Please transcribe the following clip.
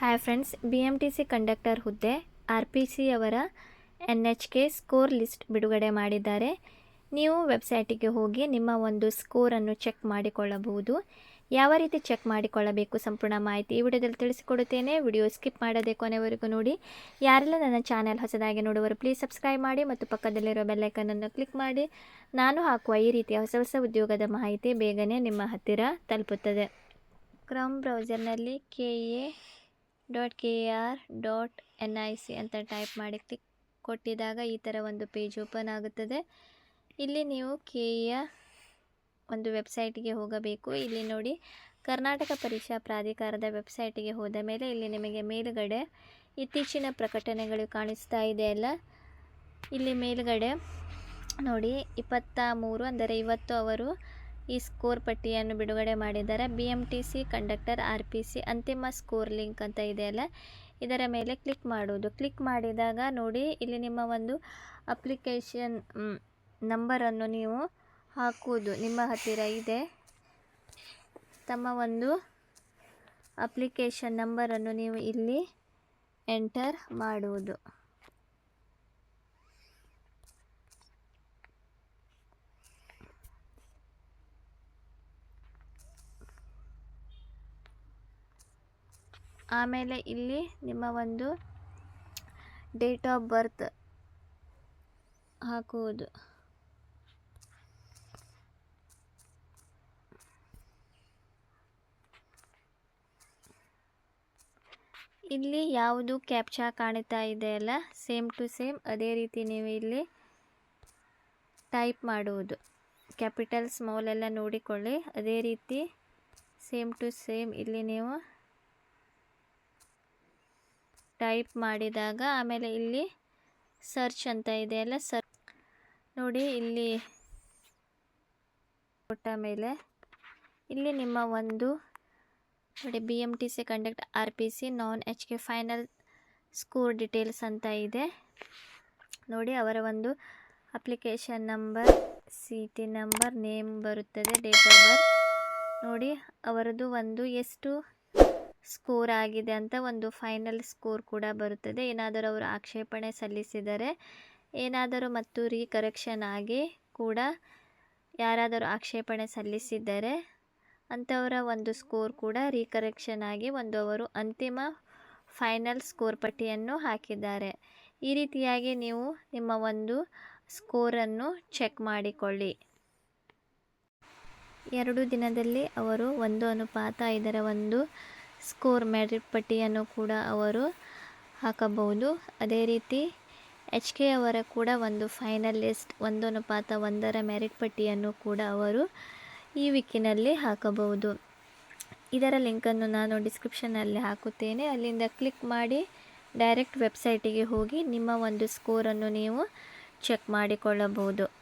Hi friends B M T C conductor ಹುದ್ದೆ R P C ಅವರ N H K score list ಬಿಡುಗಡೆ ಮಾಡಿದ್ದಾರೆ. ನೀವು ವೆಬ್ಸೈಟಿಗೆ ಹೋಗಿ ನಿಮ್ಮ ಒಂದು ಸ್ಕೋರನ್ನು ಚೆಕ್ ಮಾಡಿಕೊಳ್ಳಬಹುದು. ಯಾವ ರೀತಿ ಚೆಕ್ ಮಾಡಿಕೊಳ್ಳಬೇಕು ಸಂಪೂರ್ಣ ಮಾಹಿತಿ ಈ ವಿಡಿಯೋದಲ್ಲಿ ತಿಳಿಸಿಕೊಡುತ್ತೇನೆ. ವಿಡಿಯೋ ಸ್ಕಿಪ್ ಮಾಡದೆ ಕೊನೆವರೆಗೂ ನೋಡಿ. ಯಾರೆಲ್ಲ ನನ್ನ ಚಾನೆಲ್ ಹೊಸದಾಗಿ ನೋಡುವರು ಪ್ಲೀಸ್ ಸಬ್ಸ್ಕ್ರೈಬ್ ಮಾಡಿ ಮತ್ತು ಪಕ್ಕದಲ್ಲಿರೋ ಬೆಲ್ಲೈಕನನ್ನು ಕ್ಲಿಕ್ ಮಾಡಿ. ನಾನು ಹಾಕುವ ಈ ರೀತಿಯ ಹೊಸ ಹೊಸ ಉದ್ಯೋಗದ ಮಾಹಿತಿ ಬೇಗನೆ ನಿಮ್ಮ ಹತ್ತಿರ ತಲುಪುತ್ತದೆ. Chrome ಬ್ರೌಸರ್ನಲ್ಲಿ K A dot K R dot N I C ಅಂತ ಟೈಪ್ ಮಾಡಿ ಕ್ಲಿಕ್ ಕೊಟ್ಟಿದಾಗ ಈ ಥರ ಒಂದು ಪೇಜ್ ಓಪನ್ ಆಗುತ್ತದೆ. ಇಲ್ಲಿ ನೀವು ಕೆ ಯ ಒಂದು ವೆಬ್ಸೈಟಿಗೆ ಹೋಗಬೇಕು. ಇಲ್ಲಿ ನೋಡಿ, ಕರ್ನಾಟಕ ಪರೀಕ್ಷಾ ಪ್ರಾಧಿಕಾರದ ವೆಬ್ಸೈಟಿಗೆ ಹೋದ ಮೇಲೆ ಇಲ್ಲಿ ನಿಮಗೆ ಮೇಲುಗಡೆ ಇತ್ತೀಚಿನ ಪ್ರಕಟಣೆಗಳು ಕಾಣಿಸ್ತಾ ಇದೆ ಅಲ್ಲ? ಇಲ್ಲಿ ಮೇಲುಗಡೆ ನೋಡಿ, ಇಪ್ಪತ್ತ ಮೂರು ಅಂದರೆ ಇವತ್ತು ಅವರು ಈ ಸ್ಕೋರ್ ಪಟ್ಟಿಯನ್ನು ಬಿಡುಗಡೆ ಮಾಡಿದ್ದಾರೆ. B M T C conductor R P C ಅಂತಿಮ ಸ್ಕೋರ್ ಲಿಂಕ್ ಅಂತ ಇದೆಯಲ್ಲ ಇದರ ಮೇಲೆ ಕ್ಲಿಕ್ ಮಾಡುವುದು. ಕ್ಲಿಕ್ ಮಾಡಿದಾಗ ನೋಡಿ, ಇಲ್ಲಿ ನಿಮ್ಮ ಒಂದು ಅಪ್ಲಿಕೇಶನ್ ನಂಬರನ್ನು ನೀವು ಹಾಕುವುದು. ನಿಮ್ಮ ಹತ್ತಿರ ಇದೆ. ತಮ್ಮ ಒಂದು ಅಪ್ಲಿಕೇಶನ್ ನಂಬರನ್ನು ನೀವು ಇಲ್ಲಿ ಎಂಟರ್ ಮಾಡುವುದು. ಆಮೇಲೆ ಇಲ್ಲಿ ನಿಮ್ಮ ಒಂದು ಡೇಟ್ ಆಫ್ ಬರ್ತ್ ಹಾಕುವುದು. ಇಲ್ಲಿ ಯಾವುದು ಕ್ಯಾಪ್ಚಾ ಕಾಣ್ತಾ ಇದೆಯಲ್ಲ ಸೇಮ್ ಟು ಸೇಮ್ ಅದೇ ರೀತಿ ನೀವು ಇಲ್ಲಿ ಟೈಪ್ ಮಾಡುವುದು. ಕ್ಯಾಪಿಟಲ್ ಸ್ಮಾಲ್ ಎಲ್ಲ ನೋಡಿಕೊಳ್ಳಿ. ಅದೇ ರೀತಿ ಸೇಮ್ ಟು ಸೇಮ್ ಇಲ್ಲಿ ನೀವು ಟೈಪ್ ಮಾಡಿದಾಗ ಆಮೇಲೆ ಇಲ್ಲಿ ಸರ್ಚ್ ಅಂತ ಇದೆಯಲ್ಲ ಸರ್ ನೋಡಿ ಇಲ್ಲಿ ಕೊಟ್ಟ ಮೇಲೆ. ಇಲ್ಲಿ ನಿಮ್ಮ ಒಂದು ನೋಡಿ B M T C conduct R P C non H K final score details ಅಂತ ಇದೆ. ನೋಡಿ ಅವರ ಒಂದು application number C T number name ಬರುತ್ತದೆ ಡೇಟ್ ಆಫ್ ಬರ್ತ್ ನೋಡಿ ಅವರದ್ದು ಒಂದು ಎಷ್ಟು? ಸ್ಕೋರ್ ಆಗಿದೆ ಅಂತ ಒಂದು ಫೈನಲ್ ಸ್ಕೋರ್ ಕೂಡ ಬರುತ್ತದೆ. ಏನಾದರೂ ಅವರು ಆಕ್ಷೇಪಣೆ ಸಲ್ಲಿಸಿದರೆ, ಏನಾದರೂ ಮತ್ತು ರೀಕರೆಕ್ಷನ್ ಆಗಿ ಕೂಡ ಯಾರಾದರೂ ಆಕ್ಷೇಪಣೆ ಸಲ್ಲಿಸಿದರೆ ಅಂಥವರ ಒಂದು ಸ್ಕೋರ್ ಕೂಡ ರೀಕರೆಕ್ಷನ್ ಆಗಿ ಒಂದು ಅವರು ಅಂತಿಮ ಫೈನಲ್ ಸ್ಕೋರ್ ಪಟ್ಟಿಯನ್ನು ಹಾಕಿದ್ದಾರೆ. ಈ ರೀತಿಯಾಗಿ ನೀವು ನಿಮ್ಮ ಒಂದು ಸ್ಕೋರನ್ನು ಚೆಕ್ ಮಾಡಿಕೊಳ್ಳಿ. ಎರಡು ದಿನದಲ್ಲಿ ಅವರು ಒಂದು ಅನುಪಾತ ಇದರ ಒಂದು ಸ್ಕೋರ್ ಮೆರಿಟ್ ಪಟ್ಟಿಯನ್ನು ಕೂಡ ಅವರು ಹಾಕಬಹುದು. ಅದೇ ರೀತಿ ಎಚ್ ಕೆ ಅವರ ಕೂಡ ಒಂದು ಫೈನಲ್ ಲಿಸ್ಟ್ ಒಂದು ಅನುಪಾತ ಒಂದರ ಮೆರಿಟ್ ಪಟ್ಟಿಯನ್ನು ಕೂಡ ಅವರು ಈ ವಿಕ್ಕಿನಲ್ಲಿ ಹಾಕಬಹುದು. ಇದರ ಲಿಂಕನ್ನು ನಾನು ಡಿಸ್ಕ್ರಿಪ್ಷನಲ್ಲಿ ಹಾಕುತ್ತೇನೆ. ಅಲ್ಲಿಂದ ಕ್ಲಿಕ್ ಮಾಡಿ ಡೈರೆಕ್ಟ್ ವೆಬ್ಸೈಟಿಗೆ ಹೋಗಿ ನಿಮ್ಮ ಒಂದು ಸ್ಕೋರನ್ನು ನೀವು ಚೆಕ್ ಮಾಡಿಕೊಳ್ಳಬಹುದು.